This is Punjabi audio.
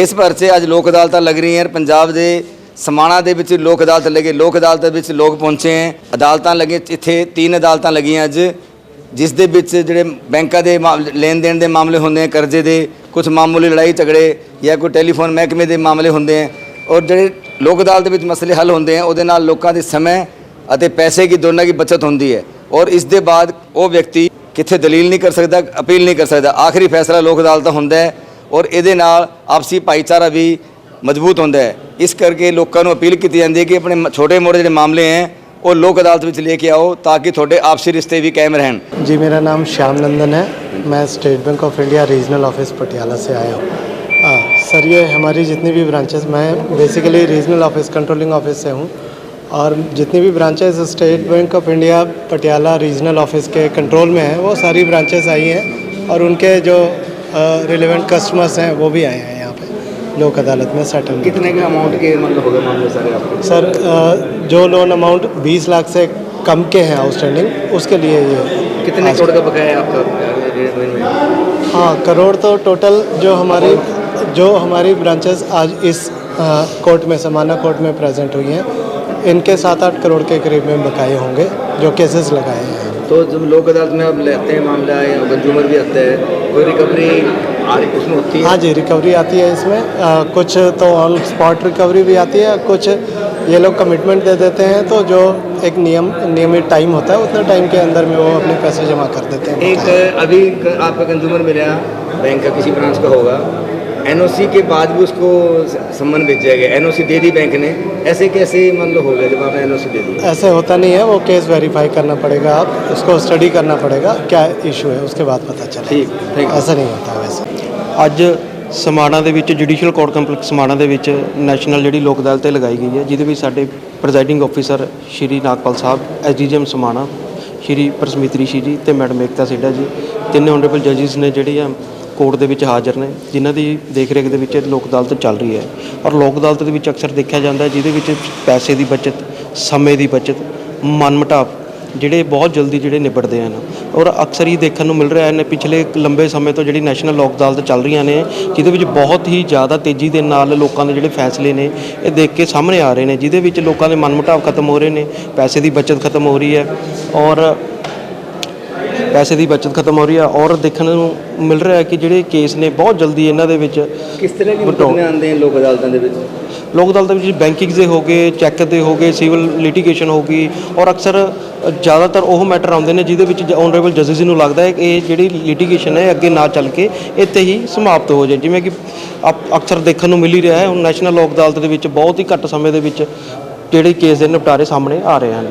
ਦੇਸ਼ ਭਰ 'ਚ ਅੱਜ ਲੋਕ ਅਦਾਲਤਾਂ ਲੱਗ ਰਹੀਆਂ ਹਨ। ਪੰਜਾਬ ਦੇ ਸਮਾਣਾ ਦੇ ਵਿੱਚ ਲੋਕ ਅਦਾਲਤ ਲੱਗੇ। ਲੋਕ ਅਦਾਲਤ ਵਿੱਚ ਲੋਕ ਪਹੁੰਚੇ ਹੈ। ਅਦਾਲਤਾਂ ਲੱਗੇ ਇੱਥੇ ਤਿੰਨ ਅਦਾਲਤਾਂ ਲੱਗੀਆਂ ਅੱਜ, ਜਿਸ ਦੇ ਵਿੱਚ ਜਿਹੜੇ ਬੈਂਕਾਂ ਦੇ ਮਾਮਲੇ- ਲੈਣ ਦੇਣ ਦੇ ਮਾਮਲੇ ਹੁੰਦੇ ਆ ਕਰਜ਼ੇ ਦੇ ਕੁਝ ਮਾਮੂਲੀ ਲੜਾਈ ਝਗੜੇ ਜਾਂ ਕੋਈ ਟੈਲੀਫੋਨ ਮਹਿਕਮੇ ਦੇ ਮਾਮਲੇ ਹੁੰਦੇ ਆ ਔਰ ਜਿਹੜੇ ਲੋਕ ਅਦਾਲਤ ਦੇ ਵਿੱਚ ਮਸਲੇ ਹੱਲ ਹੁੰਦੇ ਆ ਉਹਦੇ ਨਾਲ ਲੋਕਾਂ ਦੇ ਸਮੇਂ ਅਤੇ ਪੈਸੇ ਦੀ, ਦੋਨਾਂ ਦੀ ਬਚਤ ਹੁੰਦੀ ਹੈ ਔਰ ਇਸ ਦੇ ਬਾਅਦ ਉਹ ਵਿਅਕਤੀ ਕਿੱਥੇ ਦਲੀਲ ਨਹੀਂ ਕਰ ਸਕਦਾ, ਅਪੀਲ ਨਹੀਂ ਕਰ ਸਕਦਾ। ਆਖਰੀ ਫੈਸਲਾ ਲੋਕ ਅਦਾਲਤ ਦਾ ਹੁੰਦਾ ਹੈ। ਔਰ ਇਹਦੇ ਨਾਲ ਆਪਸੀ ਭਾਈਚਾਰਾ ਵੀ ਮਜ਼ਬੂਤ ਹੁੰਦਾ ਹੈ ਇਸ ਕਰਕੇ ਲੋਕਾਂ ਨੂੰ ਅਪੀਲ ਕੀਤੀ ਜਾਂਦੀ ਹੈ ਕਿ ਆਪਣੇ ਮ- ਛੋਟੇ ਮੋਟੇ ਜਿਹੜੇ ਮਾਮਲੇ ਹੈ ਉਹ ਲੋਕ ਅਦਾਲਤ ਵਿੱਚ ਲੈ ਕੇ ਆਓ ਤਾਂ ਕਿ ਤੁਹਾਡੇ ਆਪਸੀ ਰਿਸ਼ਤੇ ਵੀ ਕਾਇਮ ਰਹਿਣ जी मेरा नाम श्याम नंदन है मैं State Bank of India regional office Patiala से आया हूँ हाँ, सर ये हमारी जितनी भी ब्रांचेस मैं basically regional office controlling office से हूँ और जितनी भी branches State Bank of India Patiala regional office के कंट्रोल में हैं वो सारी ब्रांचेस आई हैं और उनके जो रिलेवेंट कस्टमर्स हैं वो भी आए हैं यहाँ पे लोक अदालत में सेटल कितने के अमाउंट के मतलब हो गए मामले सारे आपके? सर अ, जो लोन अमाउंट 20 लाख से कम के हैं आउटस्टैंडिंग उसके लिए ये कितने करोड़ का बकाया है आपका? हाँ करोड़ तो टोटल जो हमारी जो हमारी ब्रांचेस आज इस कोर्ट में समाना कोर्ट में प्रेजेंट हुई हैं इनके सात आठ करोड़ के करीब में बकाए होंगे जो केसेस लगाए हैं। तो जब लोक अदालत में अब लेते हैं मामला या कंज्यूमर भी आता है कोई रिकवरी आ उसमें होती है? हाँ जी रिकवरी आती है इसमें। अ, कुछ तो ऑन स्पॉट रिकवरी भी आती है कुछ ये लोग कमिटमेंट दे देते हैं तो जो एक नियम नियमित टाइम होता है उतने टाइम के अंदर में वो अपने पैसे जमा कर देते हैं। एक अभी आपका कंज्यूमर मिला बैंक का किसी ब्रांच का होगा। एनओसी के बाद भी उसको स- सम्मन भेजा गया एनओसी दे दी बैंक ने ऐसे कैसे मतलब हो गया जब आपने एनओसी दे दी ऐसे होता नहीं है वो केस वेरीफाई करना पड़ेगा आप उसको स्टडी करना पड़ेगा क्या इशू है उसके बाद पता चलेगा ठीक थैंक ऐसा नहीं होता वैसे ਅੱਜ ਸਮਾਣਾ ਦੇ ਵਿੱਚ ਜੁਡੀਸ਼ੀਅਲ ਕੋਰਟ ਕੰਪਲੈਕਸ ਸਮਾਣਾ ਦੇ ਵਿੱਚ ਨੈਸ਼ਨਲ ਜਿਹੜੀ ਲੋਕ ਅਦਾਲਤ ਇਹ ਲਗਾਈ ਗਈ ਹੈ ਜਿਹਦੇ ਵਿੱਚ ਸਾਡੇ presiding officer Shri Nagpal Sahib SDGM Samana Shri Parsmit Rishi ji ਤੇ ਮੈਡਮ ਏਕਤਾ ਸੇਡਾ ਜੀ ਤਿੰਨੇ ਆਨਰੇਬਲ ਜੱਜਿਸ ਨੇ ਜਿਹੜੀ ਆ ਕੋਰਟ ਦੇ ਵਿੱਚ ਹਾਜ਼ਰ ਨੇ, ਜਿਨ੍ਹਾਂ ਦੀ ਦੇਖਰੇਖ ਦੇ ਵਿੱਚ ਇਹ ਲੋਕ ਅਦਾਲਤ ਚੱਲ ਰਹੀ ਹੈ। ਔਰ ਲੋਕ ਅਦਾਲਤ ਦੇ ਵਿੱਚ ਅਕਸਰ ਦੇਖਿਆ ਜਾਂਦਾ ਹੈ, ਜਿਹਦੇ ਵਿੱਚ ਪੈਸੇ ਦੀ ਬਚਤ, ਸਮੇਂ ਦੀ ਬਚਤ, ਮਨਮਟਾਵ, ਜਿਹੜੇ ਬਹੁਤ ਜਲਦੀ ਜਿਹੜੇ ਨਿਬੜਦੇ ਹਨ। ਔਰ ਅਕਸਰ ਹੀ ਦੇਖਣ ਨੂੰ ਮਿਲ ਰਿਹਾ ਹੈ ਨੇ ਪਿਛਲੇ ਲੰਬੇ ਸਮੇਂ ਤੋਂ ਜਿਹੜੀ ਨੈਸ਼ਨਲ ਲੋਕ ਅਦਾਲਤ ਚੱਲ ਰਹੀਆਂ ਨੇ, ਜਿਹਦੇ ਵਿੱਚ ਬਹੁਤ ਹੀ ਜ਼ਿਆਦਾ ਤੇਜ਼ੀ ਦੇ ਨਾਲ ਲੋਕਾਂ ਦੇ ਜਿਹੜੇ ਫੈਸਲੇ ਨੇ, ਇਹ ਦੇਖ ਕੇ ਸਾਹਮਣੇ ਆ ਰਹੇ ਨੇ, ਜਿਹਦੇ ਵਿੱਚ ਲੋਕਾਂ ਦੇ ਮਨਮੁਟਾਵ ਖਤਮ ਹੋ ਰਹੇ ਨੇ, ਪੈਸੇ ਦੀ ਬਚਤ ਖਤਮ ਹੋ ਰਹੀ ਹੈ। ਔਰ ਪੈਸੇ ਦੀ ਬਚਤ ਖਤਮ ਹੋ ਰਹੀ ਹੈ ਔਰ ਦੇਖਣ ਨੂੰ ਮਿਲ ਰਿਹਾ ਕਿ ਜਿਹੜੇ ਕੇਸ ਨੇ ਬਹੁਤ ਜਲਦੀ ਇਹਨਾਂ ਦੇ ਵਿੱਚ ਕਿਸ ਤਰ੍ਹਾਂ ਦੇ ਮੁਕਦਮੇ ਆਉਂਦੇ ਹਨ ਲੋਕ ਅਦਾਲਤਾਂ ਦੇ ਵਿੱਚ? ਲੋਕ ਅਦਾਲਤ ਵਿੱਚ ਬੈਂਕਿੰਗ ਦੇ ਹੋ ਗਏ ਚੈੱਕ ਦੇ ਹੋ ਗਏ ਸਿਵਲ ਲਿਟੀਗੇਸ਼ਨ ਹੋ ਗਈ ਔਰ ਅਕਸਰ ਜ਼ਿਆਦਾਤਰ ਉਹ ਮੈਟਰ ਆਉਂਦੇ ਨੇ ਜਿਹਦੇ ਵਿੱਚ ਆਨਰੇਬਲ ਜੱਜਸ ਨੂੰ ਲੱਗਦਾ ਹੈ ਕਿ ਇਹ ਜਿਹੜੀ ਲਿਟੀਗੇਸ਼ਨ ਹੈ ਅੱਗੇ ਨਾ ਚੱਲ ਕੇ ਇੱਥੇ ਹੀ ਸਮਾਪਤ ਹੋ ਜਾਏ। ਜਿਵੇਂ ਕਿ ਅਕਸਰ ਦੇਖਣ ਨੂੰ ਮਿਲ ਹੀ ਰਿਹਾ ਹੈ। ਹੁਣ ਨੈਸ਼ਨਲ ਲੋਕ ਅਦਾਲਤ ਦੇ ਵਿੱਚ ਬਹੁਤ ਹੀ ਘੱਟ ਸਮੇਂ ਦੇ ਵਿੱਚ ਜਿਹੜੇ ਕੇਸ ਦੇ ਨਿਪਟਾਰੇ ਸਾਹਮਣੇ ਆ ਰਹੇ ਹਨ।